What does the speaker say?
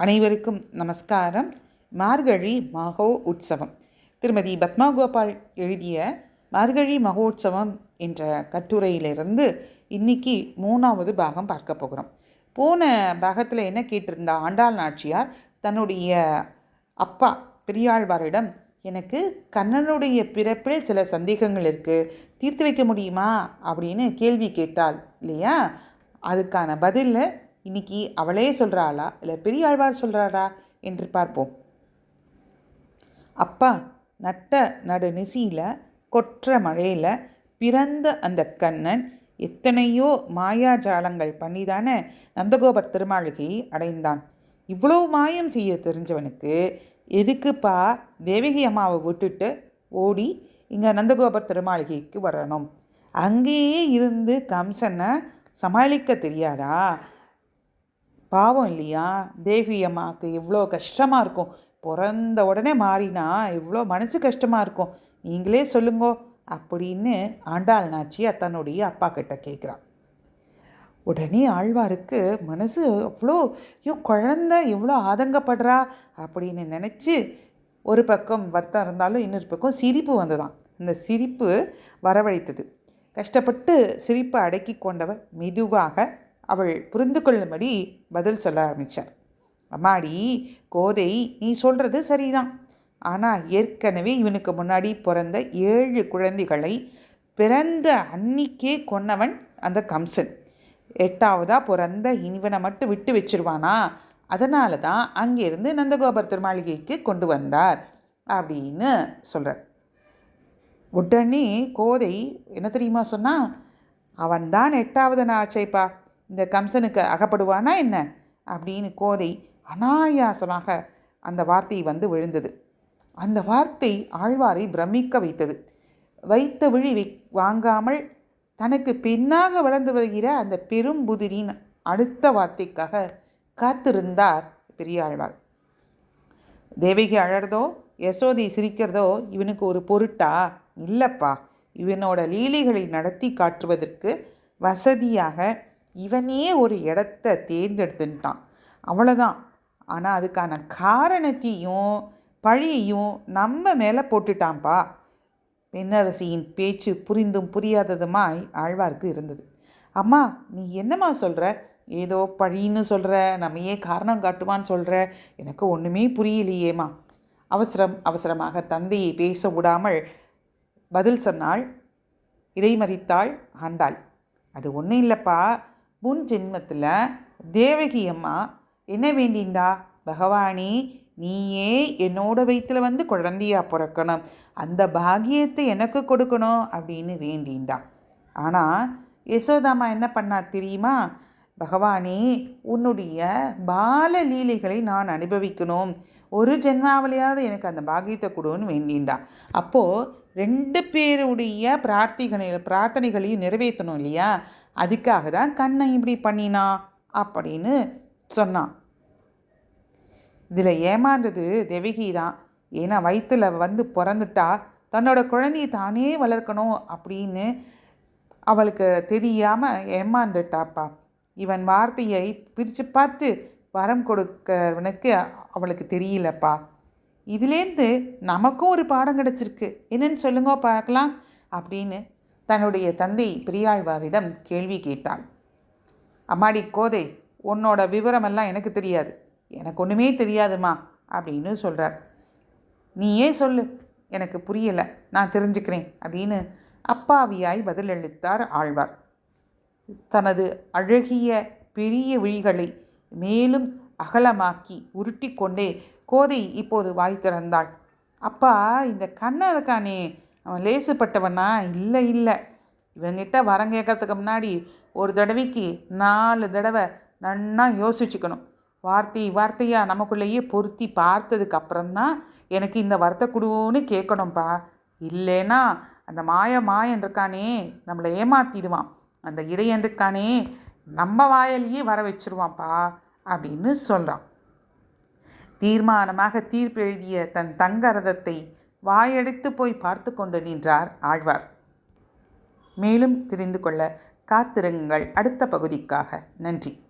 அனைவருக்கும் நமஸ்காரம். மார்கழி மகோ உற்சவம். திருமதி பத்மா கோபால் எழுதிய மார்கழி மகோற்சவம் என்ற கட்டுரையிலிருந்து இன்னைக்கு மூணாவது பாகம் பார்க்க போகிறோம். போன பாகத்தில் என்ன கேட்டிருந்தா ஆண்டாள் நாச்சியார் தன்னுடைய அப்பா பெரியாழ்வாரிடம் எனக்கு கண்ணனுடைய பிறப்பில் சில சந்தேகங்கள் இருக்குது தீர்த்து வைக்க முடியுமா? அப்படின்னு கேள்வி கேட்டாள் இல்லையா? அதுக்கான பதிலில் இன்னைக்கு அவளே சொல்கிறாளா இல்லை பெரிய ஆழ்வார் சொல்கிறாரா என்று பார்ப்போம். அப்பா நட்ட நடு நிசியில் கொற்ற மழையில் பிறந்த அந்த கண்ணன் எத்தனையோ மாயாஜாலங்கள் பண்ணிதானே நந்தகோபர் திருமாளிகையை அடைந்தான். இவ்வளோ மாயம் செய்ய தெரிஞ்சவனுக்கு எதுக்குப்பா தேவகி அம்மாவை விட்டுட்டு ஓடி இங்கே நந்தகோபர் திருமாளிகைக்கு வரணும்? அங்கேயே இருந்து கம்சனை சமாளிக்க தெரியாதா? பாவம் இல்லையா? தேவி அம்மாவுக்கு எவ்வளோ கஷ்டமாக இருக்கும். பிறந்த உடனே மாறினா எவ்வளோ மனசு கஷ்டமாக இருக்கும். நீங்களே சொல்லுங்கோ அப்படின்னு ஆண்டாள் நாச்சியார் தன்னுடைய அப்பா கிட்ட கேட்குறான். உடனே ஆழ்வாருக்கு மனசு அவ்வளோ ஐயோ குழந்த எவ்வளோ ஆதங்கப்படுறா அப்படின்னு நினச்சி ஒரு பக்கம் வருத்தம் இருந்தாலும் இன்னொரு பக்கம் சிரிப்பு வந்ததான் இந்த சிரிப்பு வரவழைத்தது. கஷ்டப்பட்டு சிரிப்பை அடக்கி கொண்டவர் மெதுவாக அவள் புரிந்து கொள்ளும்படி பதில் சொல்ல ஆரம்பித்தார் அம்மாடி கோதை நீ சொல்கிறது சரிதான். ஆனால் ஏற்கனவே இவனுக்கு முன்னாடி பிறந்த ஏழு குழந்தைகளை பிறந்த அன்னிக்கே கொன்னவன் அந்த கம்சன். எட்டாவதாக பிறந்த இவனை மட்டும் விட்டு வச்சிருவானா? அதனால தான் அங்கேருந்து நந்தகோபர் திருமாளிகைக்கு கொண்டு வந்தார் அப்படின்னு சொல்கிறார் உடனே கோதை என்ன தெரியுமா சொன்னால் அவன்தான் எட்டாவது நான் ஆச்சேப்பா இந்த கம்சனுக்கு அகப்படுவானா என்ன? அப்படின்னு கோதை அனாயாசமாக அந்த வார்த்தை வந்து விழுந்தது. அந்த வார்த்தை ஆழ்வாரை பிரமிக்க வைத்தது. வைத்த விழி வாங்காமல் தனக்கு பின்னாக வளர்ந்து வருகிற அந்த பெரும்புதிரின் அடுத்த வார்த்தைக்காக காத்திருந்தார் பெரியாழ்வார். தேவகி அழறதோ யசோதை சிரிக்கிறதோ இவனுக்கு ஒரு பொருட்டா? இல்லைப்பா. இவனோட லீலைகளை நடத்தி காட்டுவதற்கு வசதியாக இவனே ஒரு இடத்த தேர்ந்தெடுத்துட்டான். அவ்வளோதான் ஆனால் அதுக்கான காரணத்தையும் பழியையும் நம்ம மேலே போட்டுட்டான்ப்பா பெண்ணரசியின் பேச்சு புரிந்தும் புரியாததுமாய் ஆழ்வார்க்கு இருந்தது. அம்மா நீ என்னம்மா சொல்கிற ஏதோ பழின்னு சொல்கிற நம்மையே காரணம் காட்டுவான்னு சொல்கிற எனக்கு ஒன்றுமே புரியலையேம்மா. அவசரம் அவசரமாக தந்தையை பேச விடாமல் பதில் சொன்னாள் இடைமறித்தாள் ஆண்டாள். அது ஒன்றும் இல்லைப்பா. முன் ஜென்மத்தில் தேவகி அம்மா என்ன வேண்டிண்டா? பகவானே நீயே என்னோட வயிற்றில் வந்து குழந்தையாக பிறக்கணும். அந்த பாகியத்தை எனக்கு கொடுக்கணும் அப்படின்னு வேண்டிண்டா. ஆனால் யசோதாமா என்ன பண்ணா தெரியுமா? பகவானே உன்னுடைய பால லீலைகளை நான் அனுபவிக்கணும். ஒரு ஜென்மாவிலையாவது எனக்கு அந்த பாகியத்தை கொடுன்னு வேண்டிண்டா. அப்போது ரெண்டு பேருடைய பிரார்த்திகளை பிரார்த்தனைகளையும் நிறைவேற்றணும் இல்லையா? அதுக்காக தான் கண்ணை இப்படி பண்ணினா அப்படின்னு சொன்னான். இதில் ஏமாந்தது தேவகி தான் ஏன்னா வயிற்றில் வந்து பிறந்துட்டா தன்னோட குழந்தையை தானே வளர்க்கணும் அப்படின்னு அவளுக்கு தெரியாமல் ஏமாந்துட்டாப்பா. இவன் வார்த்தையை பிரித்து பார்த்து வரம் கொடுக்கறவனுக்கு அவளுக்கு தெரியலப்பா. இதுலேருந்து நமக்கும் ஒரு பாடம் கிடச்சிருக்கு. என்னன்னு சொல்லுங்க பார்க்கலாம் அப்படின்னு தன்னுடைய தந்தை பெரியாழ்வாரிடம் கேள்வி கேட்டாள். அம்மாடி கோதை உன்னோட விவரமெல்லாம் எனக்கு தெரியாது. எனக்கு ஒன்றுமே தெரியாதுமா அப்படின்னு சொல்கிறார் நீ ஏன் சொல்லு? எனக்கு புரியலை நான் தெரிஞ்சுக்கிறேன் அப்படின்னு அப்பாவியாய் பதிலளித்தார் ஆழ்வார். தனது அழகிய பெரிய விழிகளை மேலும் அகலமாக்கி உருட்டி கொண்டே கோதை இப்போது வாய் திறந்தாள். அப்பா இந்த கண்ணன் இருக்கானே அவன் லேசுப்பட்டவனா? இல்லை இல்லை. இவங்கிட்ட வரம் கேட்கறதுக்கு முன்னாடி ஒரு தடவைக்கு நாலு தடவை நன்னா யோசிச்சுக்கணும். வார்த்தை வார்த்தையாக நமக்குள்ளேயே பொருத்தி பார்த்ததுக்கு அப்புறம்தான் எனக்கு இந்த வரத்தை கொடுன்னு கேட்கணும்ப்பா இல்லைன்னா அந்த மாய மாயன் இருக்கானே நம்மளை ஏமாத்திடுவான். அந்த இடையன் இருக்கானே நம்ம வாயிலேயே வர வச்சிருவான்ப்பா அப்படின்னு சொல்கிறான் தீர்மானமாக தீர்ப்பு எழுதிய தன் தங்க ரதத்தை வாயடைத்து போய் பார்த்து கொண்டு நின்றார் ஆழ்வார். மேலும் தெரிந்து கொள்ள காத்திருங்கள் அடுத்த பகுதிக்காக. நன்றி.